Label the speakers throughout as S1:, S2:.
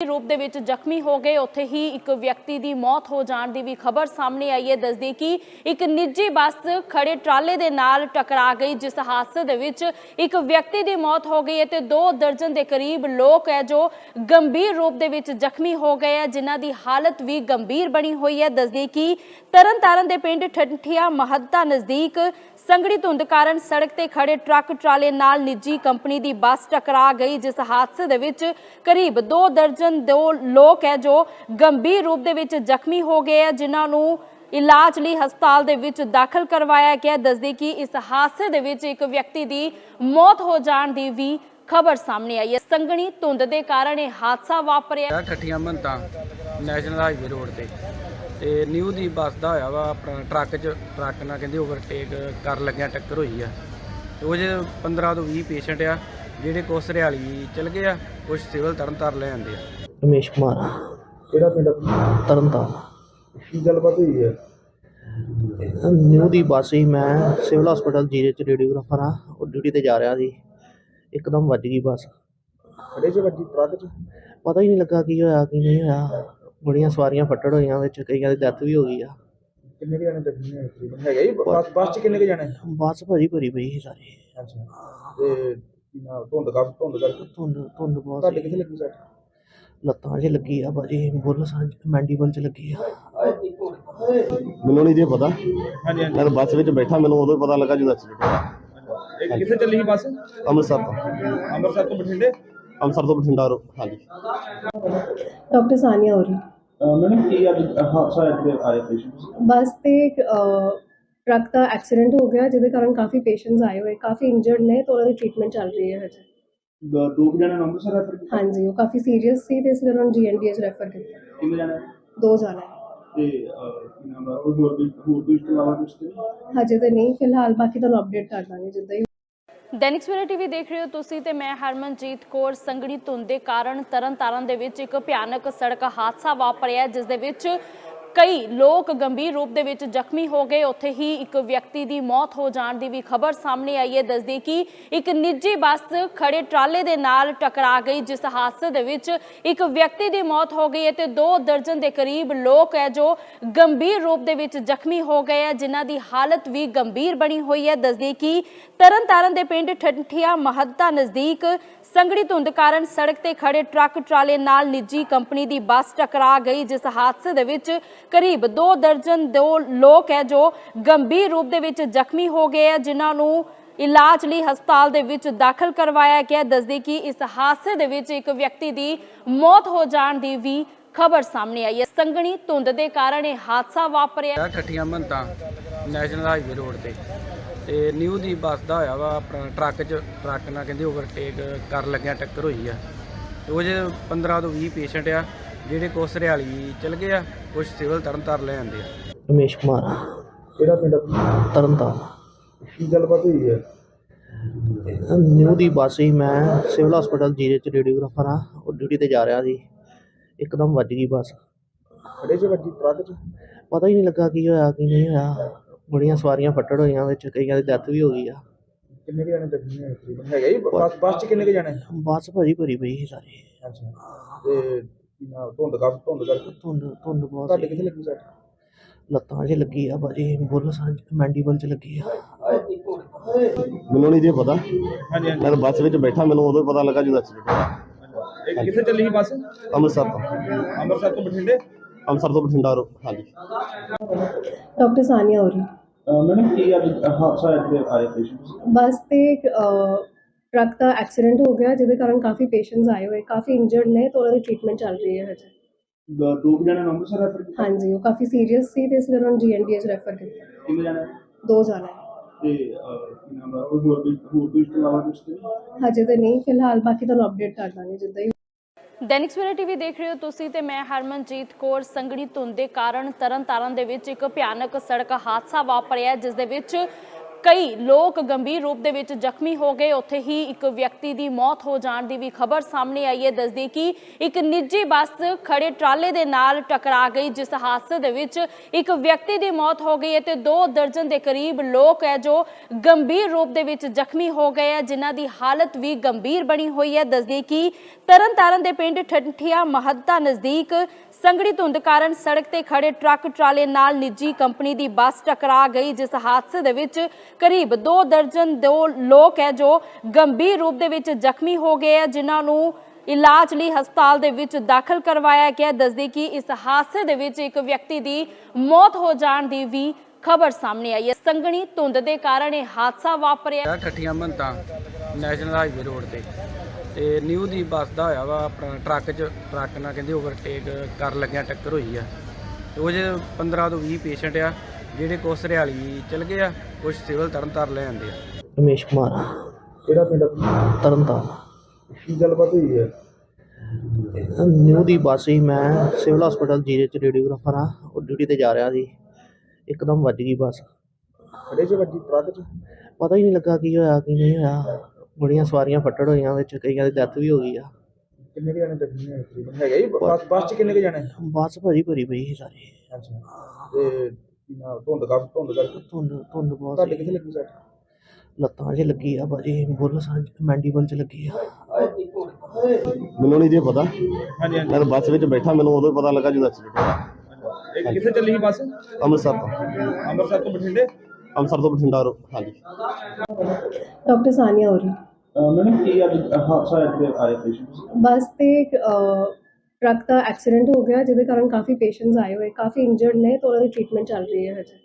S1: ਰੂਪ ਦੇ ਵਿੱਚ ਜ਼ਖਮੀ ਹੋ ਗਏ। ਉੱਥੇ ਹੀ ਇੱਕ ਵਿਅਕਤੀ ਦੀ ਮੌਤ ਹੋ ਜਾਣ ਦੀ ਵੀ ਖਬਰ ਸਾਹਮਣੇ ਆਈ ਹੈ। ਦੱਸਦੀ ਕਿ ਇੱਕ ਨਿੱਜੀ ਬੱਸ ਖੜੇ ਟਰਾਲੇ ਦੇ ਨਾਲ ਟਕਰਾ ਗਈ, ਜਿਸ ਹਾਦਸੇ ਦੇ ਵਿੱਚ ਇੱਕ ਵਿਅਕਤੀ ਦੀ ਮੌਤ ਹੋ ਗਈ ਹੈ ਤੇ ਦੋ ਦਰਜਨ ਦੇ ਕਰੀਬ ਲੋਕ ਹੈ ਜੋ ਗੰਭੀਰ ਰੂਪ ਦੇ ਵਿੱਚ ਜ਼ਖਮੀ ਹੋ ਗਏ ਹੈ, ਜਿਨ੍ਹਾਂ ਦੀ ਹਾਲਤ ਵੀ ਗੰਭੀਰ ਬਣੀ ਹੋਈ ਹੈ। ਦੱਸਦੀ ਕਿ ਤਰਨਤਾਰਨ ਦੇ ਪਿੰਡ ਠੰਠੀਆ ਮਹੱਤਾ ਨਜ਼ਦੀਕ ਸੰਗੜੀ ਧੁੰਦ ਕਾਰਨ ਸੜਕ ਤੇ ਖੜੇ ਟਰੱਕ ਟਰਾਲੇ ਨਾਲ ਨਿੱਜੀ ਕੰਪਨੀ ਦੀ ਬੱਸ ਟਕਰਾ ਗਈ, ਜਿਸ ਹਾਦਸੇ ਦੇ ਵਿੱਚ ਕਰੀਬ 2 ਦਰਜਨ ਦੋ ਲੋਕ ਹੈ ਜੋ ਗੰਭੀਰ ਰੂਪ ਦੇ ਵਿੱਚ ਜ਼ਖਮੀ ਹੋ ਗਏ ਹੈ, ਜਿਨ੍ਹਾਂ ਨੂੰ ਇਲਾਜ ਲਈ ਹਸਪਤਾਲ ਦੇ ਵਿੱਚ ਦਾਖਲ ਕਰਵਾਇਆ ਗਿਆ ਦੱਸਦੇ ਕਿ ਇਸ ਹਾਦਸੇ ਦੇ ਵਿੱਚ ਇੱਕ ਵਿਅਕਤੀ ਦੀ ਮੌਤ ਹੋ ਜਾਣ ਦੀ ਵੀ ਖਬਰ ਸਾਹਮਣੇ ਆਈ ਹੈ। ਸੰਗਣੀ ਧੁੰਦ ਦੇ ਕਾਰਨ ਇਹ ਹਾਦਸਾ ਵਾਪਰਿਆ।
S2: ਠੱਠੀਆਂ ਮੰਤਾਂ ਨੈਸ਼ਨਲ ਹਾਈਵੇ ਰੋਡ ਤੇ। ਤੇ ਨਿਊ ਦੀ ਬੱਸ ਦਾ ਹੋਇਆ ਵਾ ਆਪਣਾ ਟਰੱਕ 'ਚ ਟਰੱਕ ਨਾਲ ਕਹਿੰਦੇ ਓਵਰਟੇਕ ਕਰ ਲੱਗਿਆ ਟੱਕਰ ਹੋਈ ਆ। ਤੇ ਉਹ 'ਚ 15 ਤੋਂ 20 ਪੇਸ਼ੈਂਟ ਆ ਜਿਹੜੇ ਕੁਛ ਹਰਿਆਲੀ ਚਲ ਗਏ ਆ ਕੁਛ ਸਿਵਲ ਤਰਨ ਲੈ ਜਾਂਦੇ ਆ।
S3: ਰਮੇਸ਼ ਕੁਮਾਰ।
S4: ਕਿਹੜਾ ਪਿੰਡ
S3: ਤਰਨਤਾਰਨ।
S4: ਕੀ ਗੱਲਬਾਤ ਹੋਈ ਹੈ
S3: ਨਿਊ ਦੀ ਬੱਸ ਸੀ ਮੈਂ ਸਿਵਲ ਹਸਪੀਟਲ ਜੀਰੇ ਚ ਰੇਡੀਓਗ੍ਰਾਫਰ ਆ ਉਹ ਡਿਊਟੀ ਤੇ ਜਾ ਰਿਹਾ ਸੀ। ਇੱਕਦਮ ਵੱਜ ਗਈ ਬੱਸ।
S4: ਖੜੇ ਚ ਵੱਜੀ ਟਰੱਕ ਚ?
S3: ਪਤਾ ਹੀ ਨਹੀਂ ਲੱਗਾ ਕੀ ਹੋਇਆ ਕੀ ਨਹੀਂ ਹੋਇਆ। ਬੜੀਆਂ ਸਵਾਰੀਆਂ ਫੱਟੜ ਹੋਈਆਂ ਵਿੱਚ ਕਈਆਂ ਦੀ ਡੈਥ ਵੀ ਹੋ ਗਈ ਆ।
S4: ਕਿੰਨੇ ਕੁ ਜਾਣੇ ਜ਼ਖਮੀ ਹੋਏ ਤਕਰੀਬਨ ਹੈਗਾ ਜੀ? ਬੱਸ ਬੱਸ ਚ ਕਿੰਨੇ ਕੁ ਜਾਣੇ?
S3: ਬੱਸ ਭਰੀ ਭਰੀ ਪਈ ਸੀ ਸਾਰੀ।
S4: ਅੱਛਾ। ਤੇ ਕੀ ਨਾ ਧੁੰਦ ਕਰ ਧੁੰਦ ਕਰਕੇ?
S3: ਧੁੰਦ ਧੁੰਦ ਬਹੁਤ
S4: ਤੁਹਾਡੇ
S3: ਸੀ।
S4: ਕਿੱਥੇ ਲੱਗੀ ਸੱਟ?
S3: ਲੱਤਾਂ 'ਚ ਲੱਗੀ ਆ ਭਾਜੀ ਬੁੱਲ ਸਾਂਝ ਮੈਂਡੀਬਲ 'ਚ ਲੱਗੀ ਆ।
S5: ਮੈਨੂੰ ਨਹੀਂ ਜੇ ਪਤਾ।
S4: ਹਾਂਜੀ
S5: ਮੈਂ ਤਾਂ ਬੱਸ ਵਿੱਚ ਬੈਠਾ ਮੈਨੂੰ ਉਦੋਂ ਹੀ ਪਤਾ ਲੱਗਾ ਜਦੋਂ ਐਕਸੀਡੈਂਟ ਹੋਇਆ।
S4: ਇਹ ਕਿੱਥੇ ਚੱਲੀ ਸੀ ਬੱਸ?
S5: ਅੰਮ੍ਰਿਤਸਰ ਤੋਂ।
S4: ਅੰਮ੍ਰਿਤਸਰ ਤੋਂ ਬਠਿੰਡੇ?
S5: ਅੰਮ੍ਰਿਤਸਰ ਤੋਂ ਬਠਿੰਡਾ ਰੋ ਹਾਂਜੀ।
S6: ਡਾਕਟਰ ਸਾਨੀਆ ਹੋ ਰਹੀ
S4: ਮੈਡਮ ਕੀ ਅੱਜ ਹਾਦਸਾ ਇੱਥੇ ਆਏ ਪੇਸ਼ੈਂਟ
S6: ਬੱਸ ਤੇ ਇੱਕ, ਅਹ, ਟਰੱਕ ਦਾ ਐਕਸੀਡੈਂਟ ਹੋ ਗਿਆ ਜਿਹਦੇ ਕਾਰਨ ਕਾਫੀ ਪੇਸ਼ੈਂਟਸ ਆਏ ਹੋਏ ਕਾਫੀ ਇੰਜਰਡ ਨੇ ਤਾਂ ਉਹਨਾਂ ਦੀ ਟ੍ਰੀਟਮੈਂਟ ਚੱਲ ਰਹੀ ਹੈ ਹਜੇ।
S4: ਦੋ ਕੁ ਜਾਣੇ ਨੂੰ ਅੰਮ੍ਰਿਤਸਰ ਰੈਫਰ ਕੀਤਾ?
S6: ਹਾਂਜੀ ਉਹ ਕਾਫੀ ਸੀਰੀਅਸ ਸੀ ਤੇ ਇਸ ਲਈ ਉਹਨਾਂ ਨੂੰ ਜੀਐਨਡੀਐਚ ਰੈਫਰ ਕੀਤਾ।
S4: ਕਿੰਨੇ ਜਾਣੇ?
S6: ਦੋ ਜਾਣੇ।
S4: ਤੇ ਅਹ, ਕੀ ਨਾਮ ਆ ਉਹ ਹੋਰ ਵੀ ਹੋਰ ਵੀ ਇਸ ਤੋਂ ਇਲਾਵਾ ਕੁਝ ਤੇ
S6: ਹਜੇ ਤਾਂ ਨਹੀਂ ਫਿਲਹਾਲ ਬਾਕੀ ਤੁਹਾਨੂੰ ਅਪਡੇਟ ਕਰ ਦਾਂਗੇ ਜਿੱਦਾਂ ਹੀ
S1: ਦੈਨਿਕ ਸਵੇਰਾ ਟੀਵੀ ਦੇਖ ਰਹੇ ਹੋ ਤੁਸੀਂ ਤੇ ਮੈਂ ਹਰਮਨਜੀਤ ਕੌਰ। ਸੰਗਣੀ ਧੁੰਦ ਦੇ ਕਾਰਨ ਤਰਨਤਾਰਨ ਦੇ ਵਿੱਚ ਇੱਕ ਭਿਆਨਕ ਸੜਕ ਹਾਦਸਾ ਵਾਪਰਿਆ, ਜਿਸ ਦੇ ਵਿੱਚ ਕਈ ਲੋਕ ਗੰਭੀਰ ਰੂਪ ਦੇ ਵਿੱਚ ਜ਼ਖਮੀ ਹੋ ਗਏ। ਉੱਥੇ ਹੀ ਇੱਕ ਵਿਅਕਤੀ ਦੀ ਮੌਤ ਹੋ ਜਾਣ ਦੀ ਵੀ ਖਬਰ ਸਾਹਮਣੇ ਆਈ ਹੈ। ਦੱਸਦੀ ਕਿ ਇੱਕ ਨਿੱਜੀ ਬੱਸ ਖੜੇ ਟਰਾਲੇ ਦੇ ਨਾਲ ਟਕਰਾ ਗਈ, ਜਿਸ ਹਾਦਸੇ ਦੇ ਵਿੱਚ ਇੱਕ ਵਿਅਕਤੀ ਦੀ ਮੌਤ ਹੋ ਗਈ ਹੈ ਤੇ ਦੋ ਦਰਜਨ ਦੇ ਕਰੀਬ ਲੋਕ ਹੈ ਜੋ ਗੰਭੀਰ ਰੂਪ ਦੇ ਵਿੱਚ ਜ਼ਖਮੀ ਹੋ ਗਏ ਹੈ, ਜਿਨ੍ਹਾਂ ਦੀ ਹਾਲਤ ਵੀ ਗੰਭੀਰ ਬਣੀ ਹੋਈ ਹੈ। ਦੱਸਦੀ ਕਿ ਤਰਨਤਾਰਨ ਦੇ ਪਿੰਡ ਠੰਠੀਆ ਮਹੱਤਾ ਨਜ਼ਦੀਕ ਸੰਗੜੀ ਧੁੰਦ ਕਾਰਨ ਸੜਕ ਤੇ ਖੜੇ ਟਰੱਕ ਟਰਾਲੇ ਨਾਲ ਨਿੱਜੀ ਕੰਪਨੀ ਦੀ ਬੱਸ ਟਕਰਾ ਗਈ, ਜਿਸ ਹਾਦਸੇ ਦੇ ਵਿੱਚ ਕਰੀਬ 2 ਦਰਜਨ ਦੋ ਲੋਕ ਹੈ ਜੋ ਗੰਭੀਰ ਰੂਪ ਦੇ ਵਿੱਚ ਜ਼ਖਮੀ ਹੋ ਗਏ ਹੈ, ਜਿਨ੍ਹਾਂ ਨੂੰ ਇਲਾਜ ਲਈ ਹਸਪਤਾਲ ਦੇ ਵਿੱਚ ਦਾਖਲ ਕਰਵਾਇਆ ਗਿਆ। ਦੱਸਦੀ ਕਿ ਇਸ ਹਾਦਸੇ ਦੇ ਵਿੱਚ ਇੱਕ ਵਿਅਕਤੀ ਦੀ ਮੌਤ ਹੋ ਜਾਣ ਦੀ ਵੀ ਖਬਰ ਸਾਹਮਣੇ ਆਈ ਹੈ। ਸੰਗਣੀ ਧੁੰਦ ਦੇ ਕਾਰਨ ਇਹ ਹਾਦਸਾ ਵਾਪਰਿਆ।
S2: ਠੱਠੀਆਂ ਮੰਤਾਂ ਨੈਸ਼ਨਲ ਹਾਈਵੇ ਰੋਡ ਤੇ। ਤੇ ਨਿਊ ਦੀ ਬੱਸ ਦਾ ਹੋਇਆ ਵਾ, ਆਪਣਾ ਟਰੱਕ 'ਚ, ਟਰੱਕ ਨਾਲ ਕਹਿੰਦੇ ਓਵਰਟੇਕ ਕਰ ਲੱਗਿਆ, ਟੱਕਰ ਹੋਈ ਆ। ਤੇ ਉਹ 'ਚ 15 ਤੋਂ 20 ਪੇਸ਼ੈਂਟ ਆ ਜਿਹੜੇ ਕੁਛ ਹਰਿਆਲੀ ਚਲ ਗਏ ਆ ਕੁਛ ਸਿਵਲ ਤਰਨ ਲੈ ਜਾਂਦੇ ਆ।
S3: ਰਮੇਸ਼ ਕੁਮਾਰ।
S4: ਕਿਹੜਾ ਪਿੰਡ?
S3: ਤਰਨਤਾਰਨ।
S4: ਕੀ ਗੱਲਬਾਤ ਹੋਈ ਹੈ?
S3: ਨਿਊ ਦੀ ਬੱਸ ਸੀ ਮੈਂ ਸਿਵਲ ਹਸਪੀਟਲ ਜੀਰੇ ਚ ਰੇਡੀਓਗ੍ਰਾਫਰ ਆ ਉਹ ਡਿਊਟੀ ਤੇ ਜਾ ਰਿਹਾ ਸੀ। ਇੱਕਦਮ ਵੱਜ ਗਈ ਬੱਸ।
S4: ਖੜੇ ਚ ਵੱਜੀ ਟਰੱਕ ਚ?
S3: ਪਤਾ ਹੀ ਨਹੀਂ ਲੱਗਾ ਕੀ ਹੋਇਆ ਕੀ ਨਹੀਂ ਹੋਇਆ। ਬੜੀਆਂ ਸਵਾਰੀਆਂ ਫੱਟੜ ਹੋਈਆਂ ਵਿੱਚ ਕਈਆਂ ਦੀ ਡੈਥ ਵੀ ਹੋ ਗਈ ਆ।
S4: ਕਿੰਨੇ ਕੁ ਜਾਣੇ ਜ਼ਖਮੀ ਹੋਏ ਤਕਰੀਬਨ ਹੈਗਾ ਜੀ? ਬੱਸ ਬੱਸ ਚ ਕਿੰਨੇ ਕੁ ਜਾਣੇ?
S3: ਬੱਸ ਭਰੀ ਭਰੀ ਪਈ ਸੀ ਸਾਰੀ।
S4: ਅੱਛਾ। ਤੇ ਕੀ ਨਾ ਧੁੰਦ ਕਰ ਧੁੰਦ ਕਰਕੇ।
S3: ਧੁੰਦ ਧੁੰਦ ਬਹੁਤ
S4: ਤੁਹਾਡੇ
S3: ਸੀ।
S4: ਕਿੱਥੇ ਲੱਗੀ ਸੱਟ?
S3: ਲੱਤਾਂ 'ਚ ਲੱਗੀ ਆ ਭਾਜੀ ਬੁੱਲ ਸਾਂਝ ਮੈਂਡੀਬਲ 'ਚ ਲੱਗੀ ਆ।
S5: ਮੈਨੂੰ ਨਹੀਂ ਜੇ ਪਤਾ।
S4: ਹਾਂਜੀ
S5: ਮੈਂ ਤਾਂ ਬੱਸ ਵਿੱਚ ਬੈਠਾ ਮੈਨੂੰ ਉਦੋਂ ਹੀ ਪਤਾ ਲੱਗਾ ਜਦੋਂ ਐਕਸੀਡੈਂਟ ਹੋਇਆ।
S4: ਇਹ ਕਿੱਥੇ ਚੱਲੀ ਸੀ ਬੱਸ?
S5: ਅੰਮ੍ਰਿਤਸਰ ਤੋਂ।
S4: ਅੰਮ੍ਰਿਤਸਰ ਤੋਂ ਬਠਿੰਡੇ?
S5: ਅੰਮ੍ਰਿਤਸਰ ਤੋਂ ਬਠਿੰਡਾ ਰੋ ਹਾਂਜੀ।
S6: ਡਾਕਟਰ ਸਾਨੀਆ ਹੋ ਰਹੀ
S4: ਮੈਡਮ ਕੀ ਅੱਜ ਹਾਦਸਾ ਇੱਥੇ ਆਏ ਪੇਸ਼ੈਂਟ
S6: ਬੱਸ ਤੇ ਇੱਕ, ਅਹ, ਟਰੱਕ ਦਾ ਐਕਸੀਡੈਂਟ ਹੋ ਗਿਆ ਜਿਹਦੇ ਕਾਰਨ ਕਾਫੀ ਪੇਸ਼ੈਂਟਸ ਆਏ ਹੋਏ ਕਾਫੀ ਇੰਜਰਡ ਨੇ ਤਾਂ ਉਹਨਾਂ ਦੀ ਟ੍ਰੀਟਮੈਂਟ ਚੱਲ ਰਹੀ ਹੈ ਹਜੇ।
S4: ਦੋ ਕੁ ਜਾਣੇ ਨੂੰ ਅੰਮ੍ਰਿਤਸਰ ਰੈਫਰ ਕੀਤਾ?
S6: ਹਾਂਜੀ ਉਹ ਕਾਫੀ ਸੀਰੀਅਸ ਸੀ ਤੇ ਇਸ ਲਈ ਉਹਨਾਂ ਨੂੰ ਜੀਐਨਡੀਐਚ ਰੈਫਰ ਕੀਤਾ।
S4: ਕਿੰਨੇ ਜਾਣੇ?
S6: ਦੋ ਜਾਣੇ।
S4: ਤੇ ਅਹ, ਕੀ ਨਾਮ ਆ ਉਹ ਹੋਰ ਵੀ ਹੋਰ ਵੀ ਇਸ ਤੋਂ ਇਲਾਵਾ ਕੁਝ ਤੇ?
S6: ਹਜੇ ਤਾਂ ਨਹੀਂ ਫਿਲਹਾਲ ਬਾਕੀ ਤੁਹਾਨੂੰ ਅਪਡੇਟ ਕਰ ਦਾਂਗੇ ਜਿੱਦਾਂ ਹੀ
S1: ਦੈਨਿਕ ਸਵੇਰਾ ਟੀਵੀ ਦੇਖ ਰਹੇ ਹੋ ਤੁਸੀਂ ਤੇ ਮੈਂ ਹਰਮਨਜੀਤ ਕੌਰ ਸੰਗਣੀ ਧੁੰਦ ਦੇ ਕਾਰਨ ਤਰਨਤਾਰਨ ਦੇ ਵਿੱਚ ਇੱਕ ਭਿਆਨਕ ਸੜਕ ਹਾਦਸਾ ਵਾਪਰਿਆ ਜਿਸ ਦੇ ਵਿੱਚ ਕਈ ਲੋਕ ਗੰਭੀਰ ਰੂਪ ਦੇ ਵਿੱਚ ਜ਼ਖਮੀ ਹੋ ਗਏ। ਉੱਥੇ ਹੀ ਇੱਕ ਵਿਅਕਤੀ ਦੀ ਮੌਤ ਹੋ ਜਾਣ ਦੀ ਵੀ ਖਬਰ ਸਾਹਮਣੇ ਆਈ ਹੈ। ਦੱਸਦੀ ਕਿ ਇੱਕ ਨਿੱਜੀ ਬੱਸ ਖੜੇ ਟਰਾਲੇ ਦੇ ਨਾਲ ਟਕਰਾ ਗਈ, ਜਿਸ ਹਾਦਸੇ ਦੇ ਵਿੱਚ ਇੱਕ ਵਿਅਕਤੀ ਦੀ ਮੌਤ ਹੋ ਗਈ ਹੈ ਤੇ ਦੋ ਦਰਜਨ ਦੇ ਕਰੀਬ ਲੋਕ ਹੈ ਜੋ ਗੰਭੀਰ ਰੂਪ ਦੇ ਵਿੱਚ ਜ਼ਖਮੀ ਹੋ ਗਏ ਹੈ, ਜਿਨ੍ਹਾਂ ਦੀ ਹਾਲਤ ਵੀ ਗੰਭੀਰ ਬਣੀ ਹੋਈ ਹੈ। ਦੱਸਦੀ ਕਿ ਤਰਨਤਾਰਨ ਦੇ ਪਿੰਡ ਠੰਠੀਆ ਮਹੱਤਾ ਨਜ਼ਦੀਕ ਸੰਗੜੀ ਧੁੰਦ ਕਾਰਨ ਸੜਕ ਤੇ ਖੜੇ ਟਰੱਕ ਟਰਾਲੇ ਨਾਲ ਨਿੱਜੀ ਕੰਪਨੀ ਦੀ ਬੱਸ ਟਕਰਾ ਗਈ, ਜਿਸ ਹਾਦਸੇ ਦੇ ਵਿੱਚ ਕਰੀਬ 2 ਦਰਜਨ ਦੋ ਲੋਕ ਹੈ ਜੋ ਗੰਭੀਰ ਰੂਪ ਦੇ ਵਿੱਚ ਜ਼ਖਮੀ ਹੋ ਗਏ ਹੈ, ਜਿਨ੍ਹਾਂ ਨੂੰ ਇਲਾਜ ਲਈ ਹਸਪਤਾਲ ਦੇ ਵਿੱਚ ਦਾਖਲ ਕਰਵਾਇਆ ਗਿਆ। ਦੱਸਦੀ ਕਿ ਇਸ ਹਾਦਸੇ ਦੇ ਵਿੱਚ ਇੱਕ ਵਿਅਕਤੀ ਦੀ ਮੌਤ ਹੋ ਜਾਣ ਦੀ ਵੀ ਖਬਰ ਸਾਹਮਣੇ ਆਈ ਹੈ। ਸੰਗਣੀ ਧੁੰਦ ਦੇ ਕਾਰਨ ਇਹ ਹਾਦਸਾ ਵਾਪਰਿਆ।
S2: ਠੱਠੀਆਂ ਮੰਤਾਂ ਨੈਸ਼ਨਲ ਹਾਈਵੇ ਰੋਡ ਤੇ। ਤੇ ਨਿਊ ਦੀ ਬੱਸ ਦਾ ਹੋਇਆ ਵਾ ਆਪਣਾ ਟਰੱਕ 'ਚ ਟਰੱਕ ਨਾਲ ਕਹਿੰਦੇ ਓਵਰਟੇਕ ਕਰ ਲੱਗਿਆ ਟੱਕਰ ਹੋਈ ਆ। ਤੇ ਉਹ 'ਚ 15 ਤੋਂ 20 ਪੇਸ਼ੈਂਟ ਆ ਜਿਹੜੇ ਕੁਛ ਹਰਿਆਲੀ ਚਲ ਗਏ ਆ ਕੁਝ ਸਿਵਲ ਤਰਨਤਾਰਨ ਲੈ ਆਂਦੇ ਆ।
S3: ਰਮੇਸ਼ ਕੁਮਾਰ।
S4: ਕਿਹੜਾ ਪਿੰਡ ਆ?
S3: ਤਰਨਤਾਰਨ।
S4: ਕੀ ਗੱਲਬਾਤ ਹੋਈ ਹੈ
S3: ਨਿਊ ਦੀ ਬੱਸ ਸੀ ਮੈਂ ਸਿਵਲ ਹਸਪੀਟਲ ਜੀਰੇ ਚ ਰੇਡੀਓਗ੍ਰਾਫਰ ਆ ਉਹ ਡਿਊਟੀ ਤੇ ਜਾ ਰਿਹਾ ਸੀ। ਇੱਕਦਮ ਵੱਜ ਗਈ ਬੱਸ।
S4: ਖੜੇ ਚ ਵੱਜੀ ਟਰੱਕ ਚ?
S3: ਪਤਾ ਹੀ ਨਹੀਂ ਲੱਗਾ ਕੀ ਹੋਇਆ ਕੀ ਨਹੀਂ ਹੋਇਆ। ਬੜੀਆਂ ਸਵਾਰੀਆਂ ਫੱਟੜ ਹੋਈਆਂ ਵਿੱਚ ਕਈਆਂ ਦੀ ਡੈਥ ਵੀ ਹੋ ਗਈ ਆ।
S4: ਕਿੰਨੇ ਕੁ ਜਾਣੇ ਜ਼ਖਮੀ ਹੋਏ ਤਕਰੀਬਨ ਹੈਗਾ ਹੀ? ਬੱਸ ਬੱਸ। ਚ ਕਿੰਨੇ ਕੁ ਜਾਣੇ?
S3: ਬੱਸ ਭਰੀ ਭਰੀ ਪਈ ਸੀ ਸਾਰੀ।
S4: ਅੱਛਾ। ਤੇ ਨਾ ਧੁੰਦ ਕਰ ਧੁੰਦ ਕਰਕੇ?
S3: ਧੁੰਦ ਧੁੰਦ ਬਹੁਤ
S4: ਤੁਹਾਡੇ
S3: ਸੀ।
S4: ਕਿੱਥੇ ਲੱਗੀ ਸੱਟ?
S3: ਲੱਤਾਂ 'ਚ ਲੱਗੀ ਆ ਭਾਜੀ ਬੁੱਲ ਸਾਂਝ ਮੈਂਡੀਬਲ 'ਚ ਲੱਗੀ ਆ।
S5: ਮੈਨੂੰ ਨਹੀਂ ਜੇ ਪਤਾ।
S4: ਹਾਂਜੀ
S5: ਮੈਂ ਬੱਸ ਵਿੱਚ ਬੈਠਾ ਮੈਨੂੰ ਉਦੋਂ ਹੀ ਪਤਾ ਲੱਗਾ ਜਦੋਂ ਐਕਸੀਡੈਂਟ ਹੋਇਆ।
S4: ਇਹ ਕਿੱਥੇ ਚੱਲੀ ਸੀ ਬੱਸ?
S5: ਅੰਮ੍ਰਿਤਸਰ ਤੋਂ।
S4: ਅੰਮ੍ਰਿਤਸਰ ਤੋਂ ਬਠਿੰਡੇ?
S5: ਅੰਮ੍ਰਿਤਸਰ ਤੋਂ ਬਠਿੰਡਾ ਰੋ ਹਾਂਜੀ।
S6: ਡਾਕਟਰ ਸਾਨੀਆ ਹੋਰੀ।
S4: ਮੈਡਮ ਕੀ ਅੱਜ ਹਾਦਸਾ ਇੱਥੇ ਆਏ ਪੇਸ਼ੈਂਟ
S6: ਬੱਸ ਤੇ ਇੱਕ, ਅਹ, ਟਰੱਕ ਦਾ ਐਕਸੀਡੈਂਟ ਹੋ ਗਿਆ ਜਿਹਦੇ ਕਾਰਨ ਕਾਫੀ ਪੇਸ਼ੈਂਟਸ ਆਏ ਹੋਏ ਕਾਫੀ ਇੰਜਰਡ ਨੇ ਤਾਂ ਉਹਨਾਂ ਦੀ ਟ੍ਰੀਟਮੈਂਟ ਚੱਲ ਰਹੀ ਹੈ ਹਜੇ।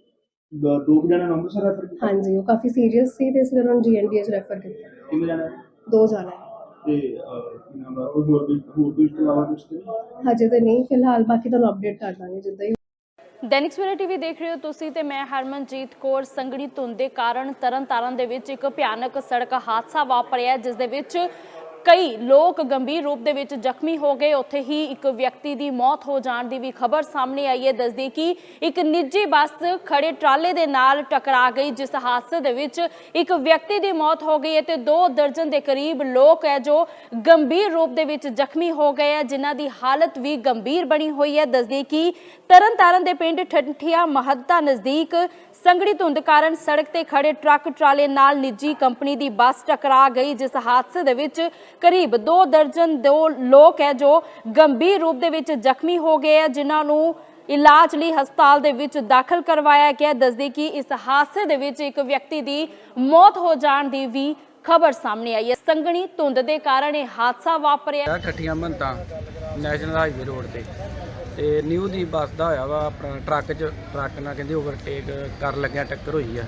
S4: ਦੋ ਕੁ ਜਾਣੇ ਨੂੰ ਅੰਮ੍ਰਿਤਸਰ ਰੈਫਰ ਕੀਤਾ?
S6: ਹਾਂਜੀ ਉਹ ਕਾਫੀ ਸੀਰੀਅਸ ਸੀ ਤੇ ਇਸ ਲਈ ਉਹਨਾਂ ਨੂੰ ਜੀਐਨਡੀਐਚ ਰੈਫਰ ਕੀਤਾ।
S4: ਕਿੰਨੇ ਜਾਣੇ?
S6: ਦੋ ਜਾਣਾ। ਹੈ
S4: ਤੇ ਅਹ, ਕੀ ਨਾਮ ਆ? ਉਹ ਹੋਰ ਵੀ ਹੋਰ ਵੀ ਇਸ ਤੋਂ ਇਲਾਵਾ ਕੁਝ ਤੇ
S6: ਹਜੇ ਤਾਂ ਨਹੀਂ ਫਿਲਹਾਲ ਬਾਕੀ ਤੁਹਾਨੂੰ ਅਪਡੇਟ ਕਰ ਦਾਂਗੇ ਜਿੱਦਾਂ ਹੀ
S1: ਦੈਨਿਕ ਸਵੇਰਾ ਟੀਵੀ ਦੇਖ ਰਹੇ ਹੋ ਤੁਸੀਂ ਤੇ ਮੈਂ ਹਰਮਨਜੀਤ ਕੌਰ। ਸੰਗੜੀ ਧੁੰਦ ਦੇ ਕਾਰਨ ਤਰਨਤਾਰਨ ਦੇ ਵਿੱਚ ਇੱਕ ਭਿਆਨਕ ਸੜਕ ਹਾਦਸਾ ਵਾਪਰਿਆ, ਜਿਸ ਦੇ ਵਿੱਚ ਕਈ ਲੋਕ ਗੰਭੀਰ ਰੂਪ ਦੇ ਵਿੱਚ ਜ਼ਖਮੀ ਹੋ ਗਏ। ਉੱਥੇ ਹੀ ਇੱਕ ਵਿਅਕਤੀ ਦੀ ਮੌਤ ਹੋ ਜਾਣ ਦੀ ਵੀ ਖਬਰ ਸਾਹਮਣੇ ਆਈ ਹੈ। ਦੱਸਦੀ ਕਿ ਇੱਕ ਨਿੱਜੀ ਬੱਸ ਖੜੇ ਟਰਾਲੇ ਦੇ ਨਾਲ ਟਕਰਾ ਗਈ, ਜਿਸ ਹਾਦਸੇ ਦੇ ਵਿੱਚ ਇੱਕ ਵਿਅਕਤੀ ਦੀ ਮੌਤ ਹੋ ਗਈ ਹੈ ਤੇ ਦੋ ਦਰਜਨ ਦੇ ਕਰੀਬ ਲੋਕ ਹੈ ਜੋ ਗੰਭੀਰ ਰੂਪ ਦੇ ਵਿੱਚ ਜ਼ਖਮੀ ਹੋ ਗਏ ਹੈ, ਜਿਨ੍ਹਾਂ ਦੀ ਹਾਲਤ ਵੀ ਗੰਭੀਰ ਬਣੀ ਹੋਈ ਹੈ। ਦੱਸਦੀ ਕਿ ਤਰਨਤਾਰਨ ਦੇ ਪਿੰਡ ਠੰਠੀਆ ਮਹੱਤਾ ਨਜ਼ਦੀਕ ਸੰਗੜੀ ਧੁੰਦ ਕਾਰਨ ਸੜਕ ਤੇ ਖੜੇ ਟਰੱਕ ਟਰਾਲੇ ਨਾਲ ਨਿੱਜੀ ਕੰਪਨੀ ਦੀ ਬੱਸ ਟਕਰਾ ਗਈ, ਜਿਸ ਹਾਦਸੇ ਦੇ ਵਿੱਚ ਕਰੀਬ 2 ਦਰਜਨ ਦੋ ਲੋਕ ਹੈ ਜੋ ਗੰਭੀਰ ਰੂਪ ਦੇ ਵਿੱਚ ਜ਼ਖਮੀ ਹੋ ਗਏ ਹੈ, ਜਿਨ੍ਹਾਂ ਨੂੰ ਇਲਾਜ ਲਈ ਹਸਪਤਾਲ ਦੇ ਵਿੱਚ ਦਾਖਲ ਕਰਵਾਇਆ ਗਿਆ ਦੱਸਦੇ ਕਿ ਇਸ ਹਾਦਸੇ ਦੇ ਵਿੱਚ ਇੱਕ ਵਿਅਕਤੀ ਦੀ ਮੌਤ ਹੋ ਜਾਣ ਦੀ ਵੀ ਖਬਰ ਸਾਹਮਣੇ ਆਈ ਹੈ। ਸੰਗਣੀ ਧੁੰਦ ਦੇ ਕਾਰਨ ਇਹ ਹਾਦਸਾ ਵਾਪਰਿਆ।
S2: ਆ ਮੰਤਾਂ ਨੈਸ਼ਨਲ ਹਾਈਵੇ ਰੋਡ ਤੇ। ਤੇ ਨਿਊ ਦੀ ਬੱਸ ਦਾ ਹੋਇਆ ਵਾ ਆਪਣਾ ਟਰੱਕ 'ਚ ਟਰੱਕ ਨਾਲ ਕਹਿੰਦੇ ਓਵਰਟੇਕ ਕਰ ਲੱਗਿਆ ਟੱਕਰ ਹੋਈ ਆ।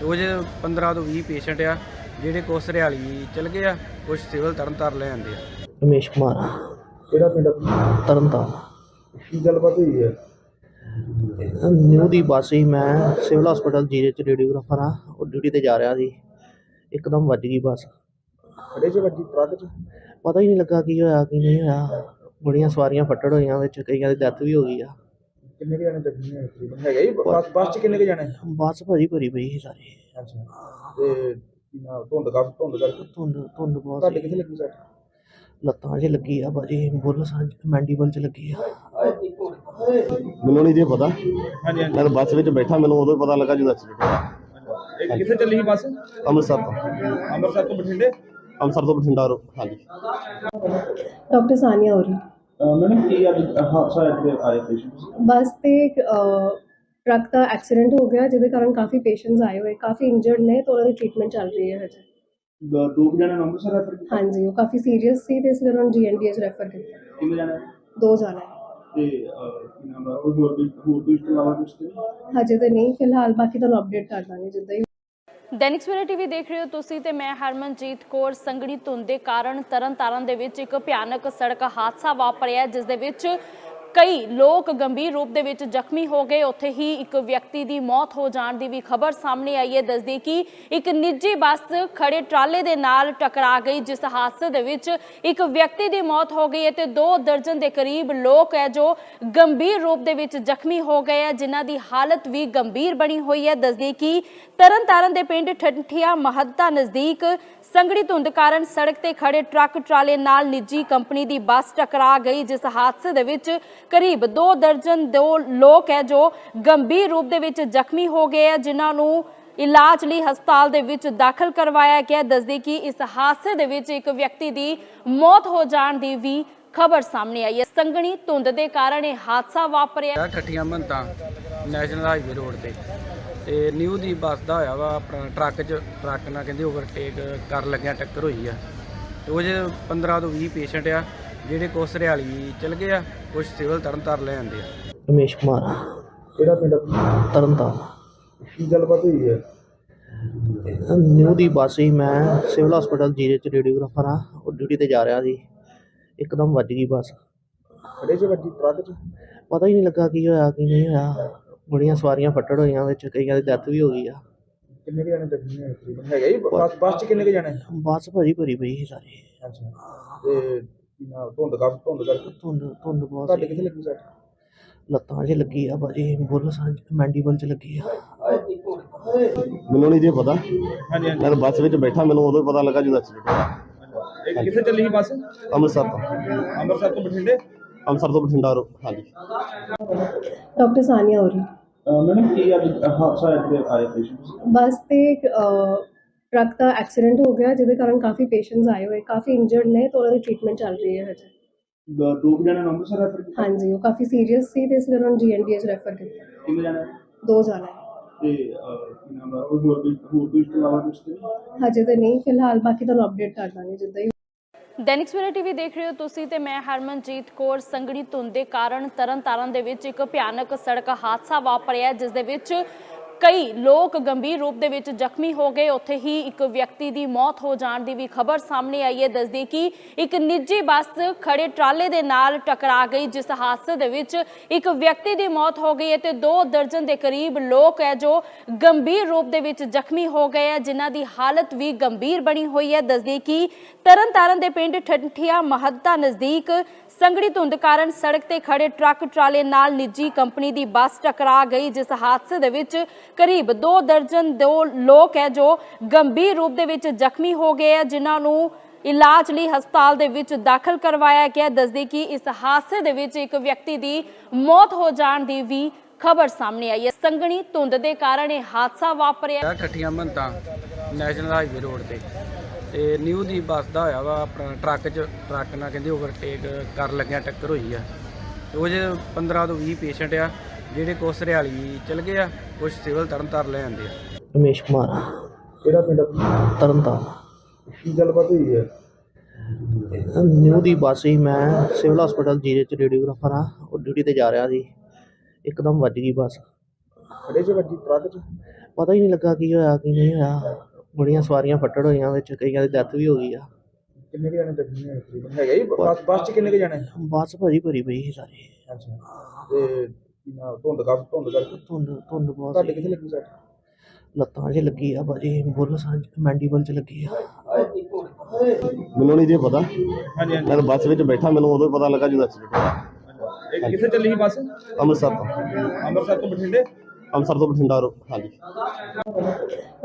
S2: ਤੇ ਉਹ 'ਚ 15 ਤੋਂ 20 ਪੇਸ਼ੈਂਟ ਆ ਜਿਹੜੇ ਕੁਛ ਹਰਿਆਲੀ ਚਲ ਗਏ ਆ ਕੁਝ ਸਿਵਲ ਤਰਨਤਾਰਨ ਲੈ ਆਂਦੇ ਆ।
S3: ਰਮੇਸ਼ ਕੁਮਾਰ।
S4: ਕਿਹੜਾ ਪਿੰਡ ਆ?
S3: ਤਰਨਤਾਰਨ।
S4: ਕੀ ਗੱਲਬਾਤ ਹੋਈ ਹੈ
S3: ਨਿਊ ਦੀ ਬੱਸ ਸੀ ਮੈਂ ਸਿਵਲ ਹਸਪੀਟਲ ਜੀਰੇ ਚ ਰੇਡੀਓਗ੍ਰਾਫਰ ਆ ਉਹ ਡਿਊਟੀ ਤੇ ਜਾ ਰਿਹਾ ਸੀ। ਇੱਕਦਮ ਵੱਜ ਗਈ ਬੱਸ।
S4: ਖੜੇ ਚ ਵੱਜੀ ਟਰੱਕ ਚ?
S3: ਪਤਾ ਹੀ ਨਹੀਂ ਲੱਗਾ ਕੀ ਹੋਇਆ ਕੀ ਨਹੀਂ ਹੋਇਆ। ਬੜੀਆਂ ਸਵਾਰੀਆਂ ਫੱਟੜ ਹੋਈਆਂ ਵਿੱਚ ਕਈਆਂ ਦੀ ਡੈਥ ਵੀ ਹੋ ਗਈ ਆ।
S4: ਕਿੰਨੇ ਕੁ ਜਾਣੇ ਜ਼ਖਮੀ ਹੋਏ ਤਕਰੀਬਨ ਹੈਗਾ ਹੀ ਬੱਸ ਬੱਸ। ਚ ਕਿੰਨੇ ਕੁ ਜਾਣੇ?
S3: ਬੱਸ ਭਰੀ ਭਰੀ ਪਈ ਸੀ ਸਾਰੀ।
S4: ਅੱਛਾ। ਤੇ ਨਾ ਧੁੰਦ ਕਰ ਧੁੰਦ ਕਰਕੇ?
S3: ਧੁੰਦ ਧੁੰਦ ਬਹੁਤ
S4: ਤੁਹਾਡੇ
S3: ਸੀ।
S4: ਕਿੱਥੇ ਲੱਗੀ ਸੱਟ?
S3: ਲੱਤਾਂ 'ਚ ਲੱਗੀ ਆ ਭਾਜੀ ਬੁੱਲ ਸਾਂਝ ਮੈਂਡੀਬਲ 'ਚ ਲੱਗੀ ਆ।
S5: ਮੈਨੂੰ ਨਹੀਂ ਜੇ ਪਤਾ।
S4: ਹਾਂਜੀ
S5: ਮੈਂ ਤਾਂ ਬੱਸ ਵਿੱਚ ਬੈਠਾ ਮੈਨੂੰ ਉਦੋਂ ਹੀ ਪਤਾ ਲੱਗਾ ਜਦੋਂ ਐਕਸੀਡੈਂਟ ਹੋਇਆ।
S4: ਇਹ ਕਿੱਥੇ ਚੱਲੀ ਸੀ ਬੱਸ?
S5: ਅੰਮ੍ਰਿਤਸਰ ਤੋਂ।
S4: ਅੰਮ੍ਰਿਤਸਰ ਤੋਂ ਬਠਿੰਡੇ?
S5: ਅੰਮ੍ਰਿਤਸਰ ਤੋਂ ਬਠਿੰਡਾ ਰੋ ਹਾਂਜੀ।
S6: ਡਾਕਟਰ ਸਾਨੀਆ ਹੋਰੀ।
S4: ਮੈਡਮ ਕੀ ਅੱਜ ਹਾਦਸਾ ਇੱਥੇ ਆਏ ਪੇਸ਼ੈਂਟ
S6: ਬੱਸ ਤੇ ਇੱਕ, ਅਹ, ਟਰੱਕ ਦਾ ਐਕਸੀਡੈਂਟ ਹੋ ਗਿਆ ਜਿਹਦੇ ਕਾਰਨ ਕਾਫੀ ਪੇਸ਼ੈਂਟਸ ਆਏ ਹੋਏ ਕਾਫੀ ਇੰਜਰਡ ਨੇ ਤਾਂ ਉਹਨਾਂ ਦੀ ਟ੍ਰੀਟਮੈਂਟ ਚੱਲ ਰਹੀ ਹੈ ਹਜੇ।
S4: ਦੋ ਕੁ ਜਾਣੇ ਨੂੰ ਅੰਮ੍ਰਿਤਸਰ ਰੈਫਰ ਕੀਤਾ?
S6: ਹਾਂਜੀ ਉਹ ਕਾਫੀ ਸੀਰੀਅਸ ਸੀ ਤੇ ਇਸ ਲਈ ਉਹਨਾਂ ਨੂੰ ਜੀਐਨਡੀਐਚ ਰੈਫਰ ਕੀਤਾ।
S4: ਕਿੰਨੇ ਜਾਣੇ?
S6: ਦੋ ਜਾਣਾ। ਹੈ
S4: ਤੇ ਅਹ, ਕੀ ਨਾਮ ਆ ਉਹ ਹੋਰ ਵੀ ਹੋਰ ਵੀ ਇਸ ਤੋਂ ਇਲਾਵਾ ਕੁਝ ਤੇ?
S6: ਹਜੇ ਤਾਂ ਨਹੀਂ ਫਿਲਹਾਲ ਬਾਕੀ ਤੁਹਾਨੂੰ ਅਪਡੇਟ ਕਰ ਦਾਂਗੇ ਜਿੱਦਾਂ ਹੀ
S1: ਦੈਨਿਕ ਸਵੇਰਾ ਟੀਵੀ ਦੇਖ ਰਹੇ ਹੋ ਤੁਸੀਂ ਤੇ ਮੈਂ ਹਰਮਨਜੀਤ ਕੌਰ। ਸੰਗੜੀ ਧੁੰਦ ਦੇ ਕਾਰਨ ਤਰਨਤਾਰਨ ਦੇ ਵਿੱਚ ਇੱਕ ਭਿਆਨਕ ਸੜਕ ਹਾਦਸਾ ਵਾਪਰਿਆ, ਜਿਸ ਦੇ ਵਿੱਚ ਕਈ ਲੋਕ ਗੰਭੀਰ ਰੂਪ ਦੇ ਵਿੱਚ ਜ਼ਖਮੀ ਹੋ ਗਏ। ਉੱਥੇ ਹੀ ਇੱਕ ਵਿਅਕਤੀ ਦੀ ਮੌਤ ਹੋ ਜਾਣ ਦੀ ਵੀ ਖਬਰ ਸਾਹਮਣੇ ਆਈ ਹੈ। ਦੱਸਦੀ ਕਿ ਇੱਕ ਨਿੱਜੀ ਬੱਸ ਖੜੇ ਟਰਾਲੇ ਦੇ ਨਾਲ ਟਕਰਾ ਗਈ, ਜਿਸ ਹਾਦਸੇ ਦੇ ਵਿੱਚ ਇੱਕ ਵਿਅਕਤੀ ਦੀ ਮੌਤ ਹੋ ਗਈ ਹੈ ਤੇ ਦੋ ਦਰਜਨ ਦੇ ਕਰੀਬ ਲੋਕ ਹੈ ਜੋ ਗੰਭੀਰ ਰੂਪ ਦੇ ਵਿੱਚ ਜ਼ਖਮੀ ਹੋ ਗਏ ਹੈ, ਜਿਨ੍ਹਾਂ ਦੀ ਹਾਲਤ ਵੀ ਗੰਭੀਰ ਬਣੀ ਹੋਈ ਹੈ। ਦੱਸਦੀ ਕਿ ਤਰਨਤਾਰਨ ਦੇ ਪਿੰਡ ਠੰਠੀਆ ਮਹੱਤਾ ਨਜ਼ਦੀਕ ਸੰਗੜੀ ਧੁੰਦ ਕਾਰਨ ਸੜਕ ਤੇ ਖੜੇ ਟਰੱਕ ਟਰਾਲੇ ਨਾਲ ਨਿੱਜੀ ਕੰਪਨੀ ਦੀ ਬੱਸ ਟਕਰਾ ਗਈ, ਜਿਸ ਹਾਦਸੇ ਦੇ ਵਿੱਚ ਕਰੀਬ 2 ਦਰਜਨ ਦੋ ਲੋਕ ਹੈ ਜੋ ਗੰਭੀਰ ਰੂਪ ਦੇ ਵਿੱਚ ਜ਼ਖਮੀ ਹੋ ਗਏ ਹੈ, ਜਿਨ੍ਹਾਂ ਨੂੰ ਇਲਾਜ ਲਈ ਹਸਪਤਾਲ ਦੇ ਵਿੱਚ ਦਾਖਲ ਕਰਵਾਇਆ ਗਿਆ ਦੱਸਦੇ ਕਿ ਇਸ ਹਾਦਸੇ ਦੇ ਵਿੱਚ ਇੱਕ ਵਿਅਕਤੀ ਦੀ ਮੌਤ ਹੋ ਜਾਣ ਦੀ ਵੀ ਖਬਰ ਸਾਹਮਣੇ ਆਈ ਹੈ। ਸੰਗਣੀ ਧੁੰਦ ਦੇ ਕਾਰਨ ਇਹ ਹਾਦਸਾ ਵਾਪਰਿਆ।
S2: ਠੱਠੀਆਂ ਮੰਤਾਂ ਨੈਸ਼ਨਲ ਹਾਈਵੇ ਰੋਡ ਤੇ ਤੇ ਨਿਊ ਦੀ ਬੱਸ ਦਾ ਹੋਇਆ ਵਾ, ਆਪਣਾ ਟਰੱਕ 'ਚ, ਟਰੱਕ ਨਾਲ ਕਹਿੰਦੇ ਓਵਰਟੇਕ ਕਰਨ ਲੱਗਿਆ, ਟੱਕਰ ਹੋਈ ਆ। ਤੇ ਉਹ 'ਚ 15 ਤੋਂ 20 ਪੇਸ਼ੈਂਟ ਆ ਜਿਹੜੇ ਕੁਛ ਹਰਿਆਲੀ ਚਲ ਗਏ ਆ ਕੁਝ ਸਿਵਲ ਤਰਨਤਾਰਨ ਲੈ ਆਂਦੇ ਆ।
S3: ਰਮੇਸ਼ ਕੁਮਾਰ।
S4: ਕਿਹੜਾ ਪਿੰਡ?
S3: ਤਰਨਤਾਰਨ।
S4: ਕੀ ਗੱਲਬਾਤ ਹੋਈ ਹੈ?
S3: ਨਿਊ ਦੀ ਬੱਸ ਸੀ ਮੈਂ ਸਿਵਲ ਹਸਪੀਟਲ ਜੀਰੇ ਚ ਰੇਡੀਓਗ੍ਰਾਫਰ ਆ ਉਹ ਡਿਊਟੀ ਤੇ ਜਾ ਰਿਹਾ ਸੀ। ਇੱਕਦਮ ਵੱਜ ਗਈ ਬੱਸ।
S4: ਖੜੇ ਚ ਵੱਜੀ ਟਰੱਕ ਚ?
S3: ਪਤਾ ਹੀ ਨਹੀਂ ਲੱਗਾ ਕੀ ਹੋਇਆ ਕੀ ਨਹੀਂ ਹੋਇਆ। ਬੜੀਆਂ ਸਵਾਰੀਆਂ ਫੱਟੜ ਹੋਈਆਂ ਵਿੱਚ ਕਈਆਂ ਦੀ ਡੈਥ ਵੀ ਹੋ ਗਈ ਆ।
S4: ਕਿੰਨੇ ਕੁ ਜਾਣੇ ਤਕਰੀਬਨ ਹੈਗਾ ਜੀ ਬੱਸ ਬੱਸ ਚ ਕਿੰਨੇ ਕੁ ਜਾਣੇ?
S3: ਬੱਸ ਭਰੀ ਭਰੀ ਪਈ ਸੀ ਸਾਰੀ।
S4: ਅੱਛਾ। ਤੇ ਕੀ ਨਾ ਧੁੰਦ ਕਾਫੀ ਧੁੰਦ ਕਰਕੇ।
S3: ਧੁੰਦ ਧੁੰਦ ਬਹੁਤ
S4: ਤੁਹਾਡੇ ਕਿੱਥੇ ਲੱਗੀ ਸੱਟ?
S3: ਲੱਤਾਂ 'ਚ ਲੱਗੀ ਆ ਭਾਜੀ ਬੁੱਲ ਸਾਂਝ ਮੈਂਡੀਬਲ 'ਚ ਲੱਗੀ ਆ।
S5: ਮੈਨੂੰ ਨਹੀਂ ਜੇ ਪਤਾ।
S4: ਹਾਂਜੀ
S5: ਮੈਂ ਤਾਂ ਬੱਸ ਵਿੱਚ ਬੈਠਾ ਮੈਨੂੰ ਉਦੋਂ ਹੀ ਪਤਾ ਲੱਗਾ ਜਦੋਂ ਐਕਸੀਡੈਂਟ ਹੋਇਆ।
S4: ਇਹ ਕਿੱਥੇ ਚੱਲੀ ਸੀ ਬੱਸ?
S5: ਅੰਮ੍ਰਿਤਸਰ ਤੋਂ।
S4: ਅੰਮ੍ਰਿਤਸਰ ਤੋਂ ਬਠਿੰਡੇ?
S5: ਅੰਮ੍ਰਿਤਸਰ ਤੋਂ ਬਠਿੰਡਾ ਰੋ ਹਾਂਜੀ।
S6: ਡਾਕਟਰ ਸਾਨੀਆ ਹੋ ਰਹੀ
S4: ਮੈਡਮ ਕੀ ਅੱਜ ਹਾਦਸਾ ਇੱਥੇ ਆਏ ਪੇਸ਼ੈਂਟ
S6: ਬੱਸ ਤੇ ਇੱਕ, ਅਹ, ਟਰੱਕ ਦਾ ਐਕਸੀਡੈਂਟ ਹੋ ਗਿਆ ਜਿਹਦੇ ਕਾਰਨ ਕਾਫੀ ਪੇਸ਼ੈਂਟਸ ਆਏ ਹੋਏ ਕਾਫੀ ਇੰਜਰਡ ਨੇ ਤਾਂ ਉਹਨਾਂ ਦੀ ਟ੍ਰੀਟਮੈਂਟ ਚੱਲ ਰਹੀ ਹੈ ਹਜੇ।
S4: ਦੋ ਕੁ ਜਾਣੇ ਨੂੰ ਅੰਮ੍ਰਿਤਸਰ ਰੈਫਰ ਕੀਤਾ?
S6: ਹਾਂਜੀ ਉਹ ਕਾਫੀ ਸੀਰੀਅਸ ਸੀ ਤੇ ਇਸ ਲਈ ਉਹਨਾਂ ਨੂੰ ਜੀਐਨਡੀਐਚ ਰੈਫਰ ਕੀਤਾ।
S4: ਕਿੰਨੇ ਜਾਣੇ?
S6: ਦੋ ਜਾਣੇ।
S4: ਤੇ ਅਹ, ਕੀ ਨਾਮ ਹੈ ਉਹ ਹੋਰ ਵੀ ਹੋਰ ਵੀ ਇਸ ਤੋਂ ਇਲਾਵਾ ਕੁਝ ਤੇ
S6: ਹਜੇ ਤਾਂ ਨਹੀਂ ਫਿਲਹਾਲ ਬਾਕੀ ਤੁਹਾਨੂੰ ਅਪਡੇਟ ਕਰ ਦਾਂਗੇ ਜਿੱਦਾਂ ਹੀ
S1: ਦੈਨਿਕ ਸਵੇਰਾ ਟੀਵੀ ਦੇਖ ਰਹੇ ਹੋ ਤੁਸੀਂ ਤੇ ਮੈਂ ਹਰਮਨਜੀਤ ਕੌਰ ਸੰਗਣੀ ਧੁੰਦ ਦੇ ਕਾਰਨ ਤਰਨਤਾਰਨ ਦੇ ਵਿੱਚ ਇੱਕ ਭਿਆਨਕ ਸੜਕ ਹਾਦਸਾ ਵਾਪਰਿਆ ਜਿਸ ਦੇ ਵਿੱਚ ਕਈ ਲੋਕ ਗੰਭੀਰ ਰੂਪ ਦੇ ਵਿੱਚ ਜ਼ਖਮੀ ਹੋ ਗਏ। ਉੱਥੇ ਹੀ ਇੱਕ ਵਿਅਕਤੀ ਦੀ ਮੌਤ ਹੋ ਜਾਣ ਦੀ ਵੀ ਖਬਰ ਸਾਹਮਣੇ ਆਈ ਹੈ। ਦੱਸਦੀ ਕਿ ਇੱਕ ਨਿੱਜੀ ਬੱਸ ਖੜੇ ਟਰਾਲੇ ਦੇ ਨਾਲ ਟਕਰਾ ਗਈ, ਜਿਸ ਹਾਦਸੇ ਦੇ ਵਿੱਚ ਇੱਕ ਵਿਅਕਤੀ ਦੀ ਮੌਤ ਹੋ ਗਈ ਹੈ ਤੇ ਦੋ ਦਰਜਨ ਦੇ ਕਰੀਬ ਲੋਕ ਹੈ ਜੋ ਗੰਭੀਰ ਰੂਪ ਦੇ ਵਿੱਚ ਜ਼ਖਮੀ ਹੋ ਗਏ ਹੈ, ਜਿਨ੍ਹਾਂ ਦੀ ਹਾਲਤ ਵੀ ਗੰਭੀਰ ਬਣੀ ਹੋਈ ਹੈ। ਦੱਸਦੀ ਕਿ ਤਰਨਤਾਰਨ ਦੇ ਪਿੰਡ ਠੰਠੀਆ ਮਹੱਤਾ ਨਜ਼ਦੀਕ ਸੰਗੜੀ ਧੁੰਦ ਕਾਰਨ ਸੜਕ ਤੇ ਖੜੇ ਟਰੱਕ ਟਰਾਲੇ ਨਾਲ ਨਿੱਜੀ ਕੰਪਨੀ ਦੀ ਬੱਸ ਟਕਰਾ ਗਈ, ਜਿਸ ਹਾਦਸੇ ਦੇ ਵਿੱਚ ਕਰੀਬ 2 ਦਰਜਨ ਦੋ ਲੋਕ ਹੈ ਜੋ ਗੰਭੀਰ ਰੂਪ ਦੇ ਵਿੱਚ ਜ਼ਖਮੀ ਹੋ ਗਏ ਹੈ, ਜਿਨ੍ਹਾਂ ਨੂੰ ਇਲਾਜ ਲਈ ਹਸਪਤਾਲ ਦੇ ਵਿੱਚ ਦਾਖਲ ਕਰਵਾਇਆ ਗਿਆ ਦੱਸਦੀ ਕਿ ਇਸ ਹਾਦਸੇ ਦੇ ਵਿੱਚ ਇੱਕ ਵਿਅਕਤੀ ਦੀ ਮੌਤ ਹੋ ਜਾਣ ਦੀ ਵੀ ਖਬਰ ਸਾਹਮਣੇ ਆਈ ਹੈ। ਸੰਗਣੀ ਧੁੰਦ ਦੇ ਕਾਰਨ ਇਹ ਹਾਦਸਾ ਵਾਪਰਿਆ।
S2: ਠੱਠੀਆਂ ਮੰਤਾਂ ਨੈਸ਼ਨਲ ਹਾਈਵੇ ਰੋਡ ਤੇ। ਤੇ ਨਿਊ ਦੀ ਬੱਸ ਦਾ ਹੋਇਆ ਵਾ ਆਪਣਾ ਟਰੱਕ 'ਚ ਟਰੱਕ ਨਾਲ ਕਹਿੰਦੇ ਓਵਰਟੇਕ ਕਰਨ ਲੱਗਿਆ ਟੱਕਰ ਹੋਈ ਆ। ਤੇ ਉਹ 'ਚ 15 ਤੋਂ 20 ਪੇਸ਼ੈਂਟ ਆ ਜਿਹੜੇ ਕੁਛ ਹਰਿਆਲੀ ਚਲ ਗਏ ਆ ਕੁਝ ਸਿਵਲ ਤਰਨਤਾਰਨ ਲੈ ਆਂਦੇ ਆ।
S3: ਰਮੇਸ਼ ਕੁਮਾਰ।
S4: ਕਿਹੜਾ ਪਿੰਡ
S3: ਤਰਨਤਾਰਨ।
S4: ਕੀ ਗੱਲਬਾਤ ਹੋਈ ਹੈ
S3: ਨਿਊ ਦੀ ਬੱਸ ਸੀ ਮੈਂ ਸਿਵਲ ਹਸਪੀਟਲ ਜੀਰੇ ਚ ਰੇਡੀਓਗ੍ਰਾਫਰ ਆ ਉਹ ਡਿਊਟੀ ਤੇ ਜਾ ਰਿਹਾ ਸੀ। ਇੱਕਦਮ ਵੱਜ ਗਈ ਬੱਸ।
S4: ਖੜੇ ਚ ਵੱਜੀ ਟਰੱਕ ਚ?
S3: ਪਤਾ ਹੀ ਨਹੀਂ ਲੱਗਾ ਕੀ ਹੋਇਆ ਕੀ ਨਹੀਂ ਹੋਇਆ। ਬੜੀਆਂ ਸਵਾਰੀਆਂ ਫੱਟੜ ਹੋਈਆਂ ਵਿੱਚ ਕਈਆਂ ਦੀ ਡੈਥ ਵੀ ਹੋ ਗਈ ਆ।
S4: ਕਿੰਨੇ ਕੁ ਜਾਣੇ ਜ਼ਖਮੀ ਹੋਏ ਤਕਰੀਬਨ ਹੈਗਾ ਜੀ? ਬੱਸ ਬੱਸ। ਚ ਕਿੰਨੇ ਕੁ ਜਾਣੇ?
S3: ਬੱਸ ਭਰੀ ਭਰੀ ਪਈ ਸੀ ਸਾਰੀ।
S4: ਅੱਛਾ। ਤੇ ਕੀ ਧੁੰਦ ਕਾਫੀ ਧੁੰਦ ਕਰਕੇ?
S3: ਧੁੰਦ ਧੁੰਦ ਬਹੁਤ
S4: ਤੁਹਾਡੇ
S3: ਸੀ।
S4: ਕਿੱਥੇ ਲੱਗੀ ਸੱਟ?
S3: ਲੱਤਾਂ 'ਚ ਲੱਗੀ ਆ ਭਾਜੀ ਬੁੱਲ ਸਾਂਝ ਮੈਂਡੀਬਲ 'ਚ ਲੱਗੀ ਆ।
S5: ਮੈਨੂੰ ਨਹੀਂ ਜੇ ਪਤਾ।
S4: ਹਾਂਜੀ ਹਾਂਜੀ।
S5: ਮੈਂ ਤਾਂ ਬੱਸ ਵਿੱਚ ਬੈਠਾ ਮੈਨੂੰ ਉਦੋਂ ਹੀ ਪਤਾ ਲੱਗਾ ਜਦੋਂ ਐਕਸੀਡੈਂਟ ਹੋਇਆ।
S4: ਇਹ ਕਿੱਥੇ ਚੱਲੀ ਸੀ ਬੱਸ?
S5: ਅੰਮ੍ਰਿਤਸਰ ਤੋਂ।
S4: ਅੰਮ੍ਰਿਤਸਰ ਤੋਂ ਬਠਿੰਡੇ?
S5: ਅੰਮ੍ਰਿਤਸਰ ਤੋਂ ਬਠਿੰਡਾ ਰੋ ਹਾਂਜੀ।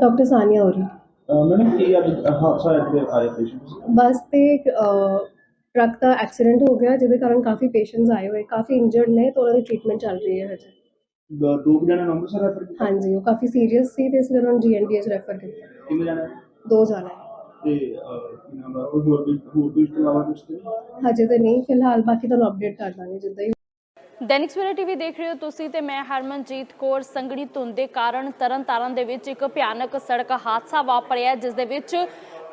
S6: ਡਾਕਟਰ ਸਾਨੀਆ ਹੋ ਰਹੀ
S4: ਮੈਡਮ ਕੀ ਅੱਜ ਹਾਦਸਾ ਇੱਥੇ ਆਏ ਪੇਸ਼ੈਂਟ
S6: ਬੱਸ ਤੇ ਇੱਕ, ਅਹ, ਟਰੱਕ ਦਾ ਐਕਸੀਡੈਂਟ ਹੋ ਗਿਆ ਜਿਹਦੇ ਕਾਰਨ ਕਾਫੀ ਪੇਸ਼ੈਂਟਸ ਆਏ ਹੋਏ ਕਾਫੀ ਇੰਜਰਡ ਨੇ ਤਾਂ ਉਹਨਾਂ ਦੀ ਟ੍ਰੀਟਮੈਂਟ ਚੱਲ ਰਹੀ ਹੈ ਹਜੇ।
S4: ਦੋ ਕੁ ਜਾਣੇ ਨੂੰ ਅੰਮ੍ਰਿਤਸਰ ਰੈਫਰ ਕੀਤਾ?
S6: ਹਾਂਜੀ ਉਹ ਕਾਫੀ ਸੀਰੀਅਸ ਸੀ ਤੇ ਇਸ ਲਈ ਉਹਨਾਂ ਨੂੰ ਜੀਐਨਡੀਐਚ ਰੈਫਰ ਕੀਤਾ।
S4: ਕਿੰਨੇ ਜਾਣੇ?
S6: ਦੋ ਜਾਣੇ।
S4: ਤੇ ਅਹ, ਕੀ ਨਾਮ ਉਹ ਹੋਰ ਵੀ ਹੋਰ ਵੀ ਇਸ ਤੋਂ ਇਲਾਵਾ ਕੁਝ ਤੇ?
S6: ਹਜੇ ਤਾਂ ਨਹੀਂ ਫਿਲਹਾਲ ਬਾਕੀ ਤੁਹਾਨੂੰ ਅਪਡੇਟ ਕਰ ਦਾਂਗੇ ਜਿੱਦਾਂ ਹੀ
S1: ਦੈਨਿਕ ਸਵੇਰਾ ਟੀਵੀ ਦੇਖ ਰਹੇ ਹੋ ਤੁਸੀਂ ਤੇ ਮੈਂ ਹਰਮਨਜੀਤ ਕੌਰ। ਸੰਗਣੀ ਧੁੰਦ ਦੇ ਕਾਰਨ ਤਰਨਤਾਰਨ ਦੇ ਵਿੱਚ ਇੱਕ ਭਿਆਨਕ ਸੜਕ ਹਾਦਸਾ ਵਾਪਰਿਆ, ਜਿਸ ਦੇ ਵਿੱਚ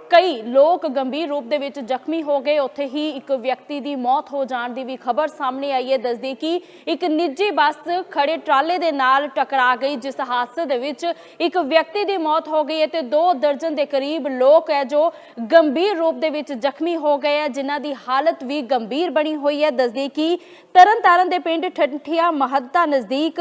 S1: ਕਈ ਲੋਕ ਗੰਭੀਰ ਰੂਪ ਦੇ ਵਿੱਚ ਜ਼ਖਮੀ ਹੋ ਗਏ। ਉੱਥੇ ਹੀ ਇੱਕ ਵਿਅਕਤੀ ਦੀ ਮੌਤ ਹੋ ਜਾਣ ਦੀ ਵੀ ਖਬਰ ਸਾਹਮਣੇ ਆਈ ਹੈ। ਦੱਸਦੀ ਕਿ ਇੱਕ ਨਿੱਜੀ ਬੱਸ ਖੜੇ ਟਰਾਲੇ ਦੇ ਨਾਲ ਟਕਰਾ ਗਈ, ਜਿਸ ਹਾਦਸੇ ਦੇ ਵਿੱਚ ਇੱਕ ਵਿਅਕਤੀ ਦੀ ਮੌਤ ਹੋ ਗਈ ਹੈ ਤੇ ਦੋ ਦਰਜਨ ਦੇ ਕਰੀਬ ਲੋਕ ਹੈ ਜੋ ਗੰਭੀਰ ਰੂਪ ਦੇ ਵਿੱਚ ਜ਼ਖਮੀ ਹੋ ਗਏ ਹੈ, ਜਿਨ੍ਹਾਂ ਦੀ ਹਾਲਤ ਵੀ ਗੰਭੀਰ ਬਣੀ ਹੋਈ ਹੈ। ਦੱਸਦੀ ਕਿ ਤਰਨਤਾਰਨ ਦੇ ਪਿੰਡ ਠੰਠੀਆ ਮਹੱਤਾ ਨਜ਼ਦੀਕ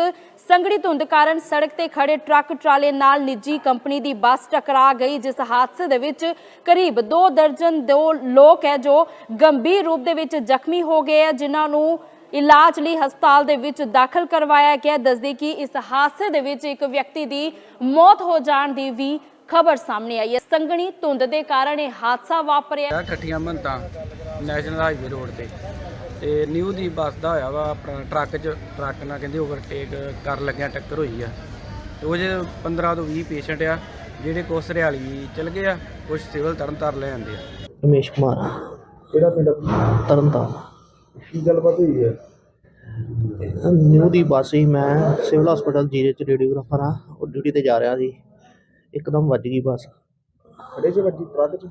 S1: ਸੰਗੜੀ ਧੁੰਦ ਕਾਰਨ ਸੜਕ ਤੇ ਖੜੇ ਟਰੱਕ ਟਰਾਲੇ ਨਾਲ ਨਿੱਜੀ ਕੰਪਨੀ ਦੀ ਬੱਸ ਟਕਰਾ ਗਈ, ਜਿਸ ਹਾਦਸੇ ਦੇ ਵਿੱਚ ਕਰੀਬ 2 ਦਰਜਨ ਦੋ ਲੋਕ ਹੈ ਜੋ ਗੰਭੀਰ ਰੂਪ ਦੇ ਵਿੱਚ ਜ਼ਖਮੀ ਹੋ ਗਏ ਹੈ, ਜਿਨ੍ਹਾਂ ਨੂੰ ਇਲਾਜ ਲਈ ਹਸਪਤਾਲ ਦੇ ਵਿੱਚ ਦਾਖਲ ਕਰਵਾਇਆ ਗਿਆ ਦੱਸਦੇ ਕਿ ਇਸ ਹਾਦਸੇ ਦੇ ਵਿੱਚ ਇੱਕ ਵਿਅਕਤੀ ਦੀ ਮੌਤ ਹੋ ਜਾਣ ਦੀ ਵੀ ਖਬਰ ਸਾਹਮਣੇ ਆਈ ਹੈ। ਸੰਗਣੀ ਧੁੰਦ ਦੇ ਕਾਰਨ ਇਹ ਹਾਦਸਾ ਵਾਪਰਿਆ।
S2: ਆ ਮੰਤਾਂ ਨੈਸ਼ਨਲ ਹਾਈਵੇ ਰੋਡ ਤੇ ਤੇ ਨਿਊ ਦੀ ਬੱਸ ਦਾ ਹੋਇਆ ਵਾ ਆਪਣਾ ਟਰੱਕ 'ਚ ਟਰੱਕ ਨਾਲ ਕਹਿੰਦੇ ਓਵਰਟੇਕ ਕਰ ਲੱਗਿਆ ਟੱਕਰ ਹੋਈ ਆ। ਤੇ ਉਹ ਜੇ 15 ਤੋਂ 20 ਪੇਸ਼ੈਂਟ ਆ ਜਿਹੜੇ ਕੁਛ ਹਰਿਆਲੀ ਚਲ ਗਏ ਆ ਕੁਛ ਸਿਵਲ ਤਰਨਤਾਰਨ ਲੈ ਜਾਂਦੇ ਆ।
S3: ਰਮੇਸ਼ ਕੁਮਾਰ।
S4: ਕਿਹੜਾ ਪਿੰਡ ਆਪਣਾ?
S3: ਤਰਨਤਾਰਨ।
S4: ਕੀ ਗੱਲਬਾਤ ਹੋਈ ਹੈ
S3: ਨਿਊ ਦੀ ਬੱਸ ਸੀ ਮੈਂ ਸਿਵਲ ਹਸਪੀਟਲ ਜੀਰੇ ਚ ਰੇਡੀਓਗ੍ਰਾਫਰ ਆ ਉਹ ਡਿਊਟੀ ਤੇ ਜਾ ਰਿਹਾ ਸੀ। ਇੱਕਦਮ ਵੱਜ ਗਈ ਬੱਸ।
S4: ਖੜੇ ਚ ਵੱਜੀ ਟਰੱਕ ਚ?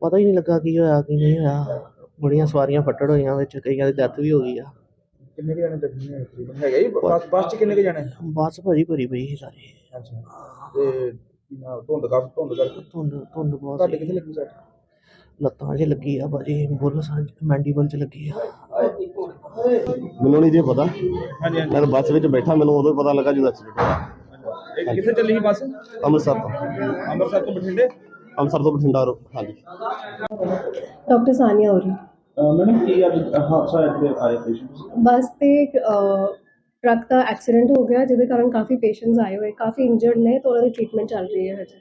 S3: ਪਤਾ ਹੀ ਨਹੀਂ ਲੱਗਾ ਕੀ ਹੋਇਆ ਕੀ ਨਹੀਂ ਹੋਇਆ। ਬੜੀਆਂ ਸਵਾਰੀਆਂ ਫੱਟੜ ਹੋਈਆਂ ਵਿੱਚ ਕਈਆਂ ਦੀ ਡੈਥ ਵੀ ਹੋ ਗਈ ਆ।
S4: ਕਿੰਨੇ ਕੁ ਜਾਣੇ ਜ਼ਖਮੀ ਹੋਏ ਤਕਰੀਬਨ ਹੈਗਾ ਹੀ ਬੱਸ ਬੱਸ ਚ ਕਿੰਨੇ ਕੁ ਜਾਣੇ?
S3: ਬੱਸ ਭਰੀ ਭਰੀ ਪਈ ਸੀ ਸਾਰੀ।
S4: ਅੱਛਾ। ਤੇ ਕੀ ਨਾਮ ਧੁੰਦ ਕਰ ਧੁੰਦ ਕਰਕੇ
S3: ਧੁੰਦ ਧੁੰਦ ਬਹੁਤ
S4: ਤੁਹਾਡੇ
S3: ਸੀ।
S4: ਕਿੱਥੇ ਲੱਗੀ ਸੱਟ?
S3: ਲੱਤਾਂ 'ਚ ਲੱਗੀ ਆ ਭਾਜੀ ਬੁੱਲ ਸਾਂਝ ਮੈਂਡੀਬਲ 'ਚ ਲੱਗੀ ਆ।
S5: ਮੈਨੂੰ ਨਹੀਂ ਜੇ ਪਤਾ।
S4: ਹਾਂਜੀ
S5: ਮੈਂ ਤਾਂ ਬੱਸ ਵਿੱਚ ਬੈਠਾ ਮੈਨੂੰ ਉਦੋਂ ਹੀ ਪਤਾ ਲੱਗਾ ਜਦੋਂ ਐਕਸੀਡੈਂਟ ਹੋਇਆ।
S4: ਹਾਂਜੀ ਇਹ ਕਿੱਥੇ ਚੱਲੀ ਸੀ ਬੱਸ?
S5: ਅੰਮ੍ਰਿਤਸਰ ਤੋਂ।
S4: ਅੰਮ੍ਰਿਤਸਰ ਤੋਂ ਬਠਿੰਡੇ?
S5: ਅੰਮ੍ਰਿਤਸਰ ਤੋਂ ਬਠਿੰਡਾ ਰੋ ਹਾਂਜੀ।
S6: ਡਾਕਟਰ ਸਾਨੀਆ ਹੋ ਰਹੀ
S4: ਮੈਡਮ ਕੀ ਅੱਜ ਹਾਦਸਾ ਇੱਥੇ ਆਏ ਪੇਸ਼ੈਂਟ
S6: ਬੱਸ ਤੇ ਟਰੱਕ ਦਾ ਐਕਸੀਡੈਂਟ ਹੋ ਗਿਆ ਜਿਹਦੇ ਕਾਰਨ ਕਾਫੀ ਪੇਸ਼ੈਂਟਸ ਆਏ ਹੋਏ ਕਾਫੀ ਇੰਜਰਡ ਨੇ ਤਾਂ ਉਹਨਾਂ ਦੀ ਟ੍ਰੀਟਮੈਂਟ ਚੱਲ ਰਹੀ ਹੈ ਹਜੇ।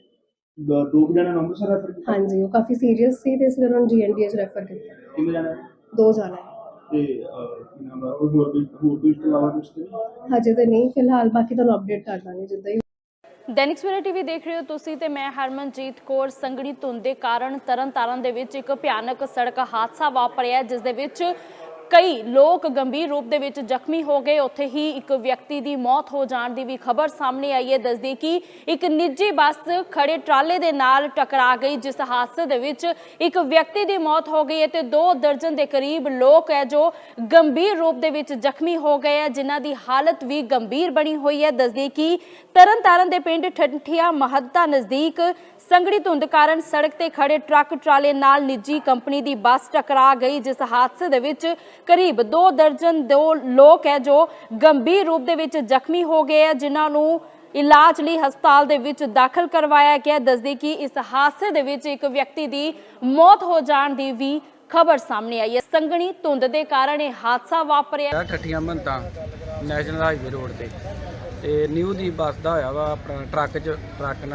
S4: ਦੋ ਕੁ ਜਾਣੇ ਨੂੰ ਅੰਮ੍ਰਿਤਸਰ ਰੈਫਰ ਕੀਤਾ?
S6: ਹਾਂਜੀ ਉਹ ਕਾਫੀ ਸੀਰੀਅਸ ਸੀ ਤੇ ਇਸ ਲਈ ਉਹਨਾਂ ਨੂੰ ਜੀਐਨਡੀਐਚ ਰੈਫਰ ਕੀਤਾ।
S4: ਕਿੰਨੇ ਜਾਣੇ?
S6: ਦੋ ਜਾਣੇ।
S4: ਤੇ ਅਹ, ਕੀ ਨਾਮ ਹੈ ਉਹ ਹੋਰ ਵੀ ਹੋਰ ਵੀ ਇਸ ਤੋਂ ਇਲਾਵਾ ਕੁਝ ਤੇ
S6: ਹਜੇ ਤਾਂ ਨਹੀਂ ਫਿਲਹਾਲ ਬਾਕੀ ਤੁਹਾਨੂੰ ਅਪਡੇਟ ਕਰ ਦਾਂਗੇ ਜਿੱਦਾਂ ਹੀ
S1: ਦੈਨਿਕ ਸਵੇਰਾ ਟੀਵੀ ਦੇਖ ਰਹੇ ਹੋ ਤੁਸੀਂ ਤੇ ਮੈਂ ਹਰਮਨਜੀਤ ਕੌਰ। ਸੰਗੜੀ ਧੁੰਦ ਦੇ ਕਾਰਨ ਤਰਨਤਾਰਨ ਦੇ ਵਿੱਚ ਇੱਕ ਭਿਆਨਕ ਸੜਕ ਹਾਦਸਾ ਵਾਪਰਿਆ, ਜਿਸ ਦੇ ਵਿੱਚ ਕਈ ਲੋਕ ਗੰਭੀਰ ਰੂਪ ਦੇ ਵਿੱਚ ਜ਼ਖਮੀ ਹੋ ਗਏ। ਉੱਥੇ ਹੀ ਇੱਕ ਵਿਅਕਤੀ ਦੀ ਮੌਤ ਹੋ ਜਾਣ ਦੀ ਵੀ ਖਬਰ ਸਾਹਮਣੇ ਆਈ ਹੈ। ਦੱਸਦੀ ਕਿ ਇੱਕ ਨਿੱਜੀ ਬੱਸ ਖੜੇ ਟਰਾਲੇ ਦੇ ਨਾਲ ਟਕਰਾ ਗਈ, ਜਿਸ ਹਾਦਸੇ ਦੇ ਵਿੱਚ ਇੱਕ ਵਿਅਕਤੀ ਦੀ ਮੌਤ ਹੋ ਗਈ ਹੈ ਤੇ ਦੋ ਦਰਜਨ ਦੇ ਕਰੀਬ ਲੋਕ ਹੈ ਜੋ ਗੰਭੀਰ ਰੂਪ ਦੇ ਵਿੱਚ ਜ਼ਖਮੀ ਹੋ ਗਏ ਹੈ, ਜਿਨ੍ਹਾਂ ਦੀ ਹਾਲਤ ਵੀ ਗੰਭੀਰ ਬਣੀ ਹੋਈ ਹੈ। ਦੱਸਦੀ ਕਿ ਤਰਨਤਾਰਨ ਦੇ ਪਿੰਡ ਠੰਠੀਆ ਮਹੱਤਾ ਨਜ਼ਦੀਕ ਸੰਗੜੀ ਧੁੰਦ ਕਾਰਨ ਸੜਕ ਤੇ ਖੜੇ ਟਰੱਕ ਟਰਾਲੇ ਨਾਲ ਨਿੱਜੀ ਕੰਪਨੀ ਦੀ ਬੱਸ ਟਕਰਾ ਗਈ, ਜਿਸ ਹਾਦਸੇ ਦੇ ਵਿੱਚ ਕਰੀਬ 2 ਦਰਜਨ ਦੋ ਲੋਕ ਹੈ ਜੋ ਗੰਭੀਰ ਰੂਪ ਦੇ ਵਿੱਚ ਜ਼ਖਮੀ ਹੋ ਗਏ ਹੈ, ਜਿਨ੍ਹਾਂ ਨੂੰ ਇਲਾਜ ਲਈ ਹਸਪਤਾਲ ਦੇ ਵਿੱਚ ਦਾਖਲ ਕਰਵਾਇਆ ਗਿਆ ਦੱਸਦੀ ਕਿ ਇਸ ਹਾਦਸੇ ਦੇ ਵਿੱਚ ਇੱਕ ਵਿਅਕਤੀ ਦੀ ਮੌਤ ਹੋ ਜਾਣ ਦੀ ਵੀ ਖਬਰ ਸਾਹਮਣੇ ਆਈ ਹੈ। ਸੰਗਣੀ ਧੁੰਦ ਦੇ ਕਾਰਨ ਇਹ ਹਾਦਸਾ ਵਾਪਰਿਆ।
S2: ਠੱਠੀਆਂ ਮੰਤਾਂ ਨੈਸ਼ਨਲ ਹਾਈਵੇ ਰੋਡ ਤੇ। ਤੇ ਨਿਊ ਦੀ ਬੱਸ ਦਾ ਹੋਇਆ ਵਾ, ਆਪਣਾ ਟਰੱਕ 'ਚ, ਟਰੱਕ